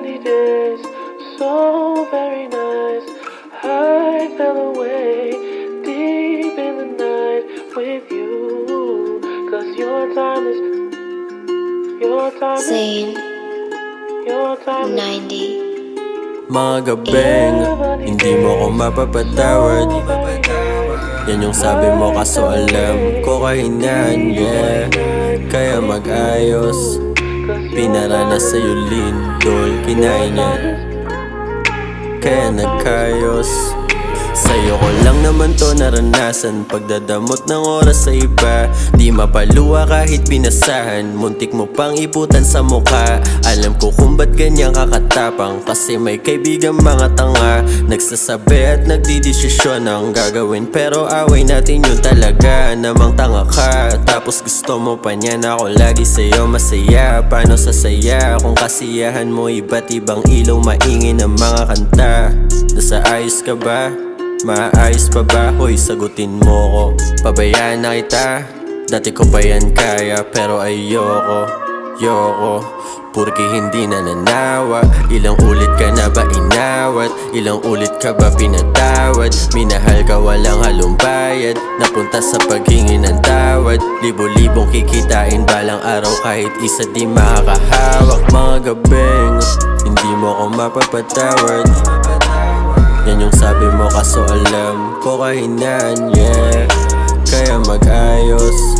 sunny days, so very nice. I fell away deep in the night with you. Cause your time is, your time is, Zane your time is. 90 Mga gabing, hindi mo ko mapapatawad Yan yung sabi mo kaso alam ko kahinaan, yeah Kaya mag-ayos Pinaranas sa'yo lindol, kinain niya. Kaya nagkayos Sa'yo ko lang naman to naranasan. Pagdadamot ng oras sa iba Di mapaluwa kahit pinasahan. Muntik mo pang iputan sa mukha Alam ko kung ba't ganyan kakatapang. Kasi may kaibigan mga tanga Nagsasabi at nagdidesisyon ang gagawin. Pero away natin yun talaga Namang tanga ka. Tapos gusto mo pa niyan Ako lagi sa'yo masaya. Paano sasaya Kung kasiyahan mo iba't ibang ilaw Maingin ang mga kanta? Nasa ayos ka ba? Maayos pa ba? Hoy, sagutin mo ko. Pabayaan na kita. Dati ko pa yan kaya Pero ayoko Yoko Purki hindi na nanawa Ilang ulit ka na ba inawat? Ilang ulit ka ba pinatawad? Minahal ka walang halong bayad. Napunta sa paghingi ng tawad. Libo-libong kikitain balang araw Kahit isa di makakahawak. Mga gabing Hindi mo ko mapapatawad. Yan yung sabi mo kaso alam ko kahinaan, yeah. Kaya mag-ayos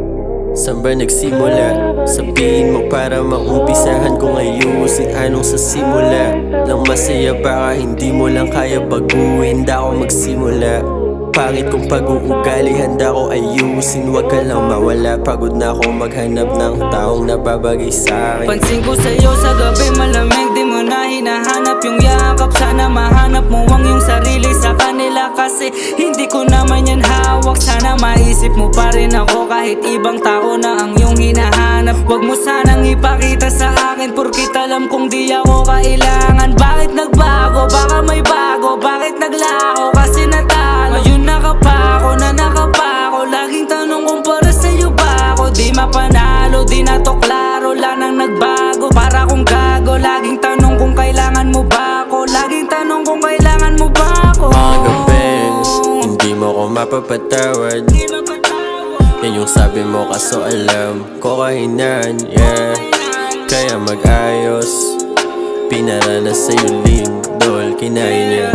Saan ba nagsimula? Sabihin mo para maumpisahan kong ayusin Anong sa simula? Lang masaya baka hindi mo lang kaya baguhin Da ako magsimula Pangit kong pag-uugali, handa ko ayusin Huwag ka lang mawala, pagod na ako maghanap ng taong nababagay sa akin Pansin ko sa'yo sa gabi malamig Di mo na hinahanap yung yakap Sana mahanap mo ang yung sarili sa kanila Kasi hindi ko naman yan hawak Sana maisip mo pa rin ako Kahit ibang tao na ang yung hinahanap. Huwag mo sanang ipakita sa akin Porkit alam kong di ako kailangan. Bakit nagbago? Baka may bago. Bakit naglaho? Kasi natalo. Ngayon nakapako na nakapako. Laging tanong kung para sa'yo ba ako? Di mapanalo, di na to klaro. Lang nagbago, para kung gago. Laging tanong kung kailangan mo ba ako? Laging tanong kung kailangan mo ba ako mapapatawad. Yan yung sabi mo kaso alam ko kahinaan, yeah. Kaya mag-ayos. Pinaranas sa'yo lindol, kinain niya.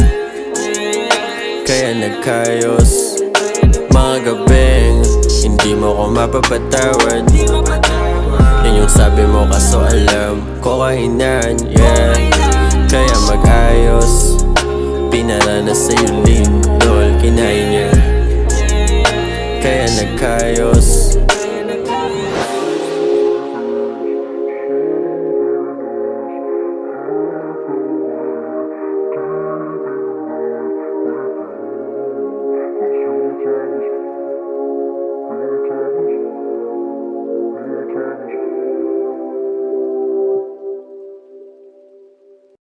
Kaya nagkayos. Mga gabing, hindi mo ko mapapatawad. Yan yung sabi mo kaso alam ko kahinaan, yeah. Kaya mag-ayos Pinaranas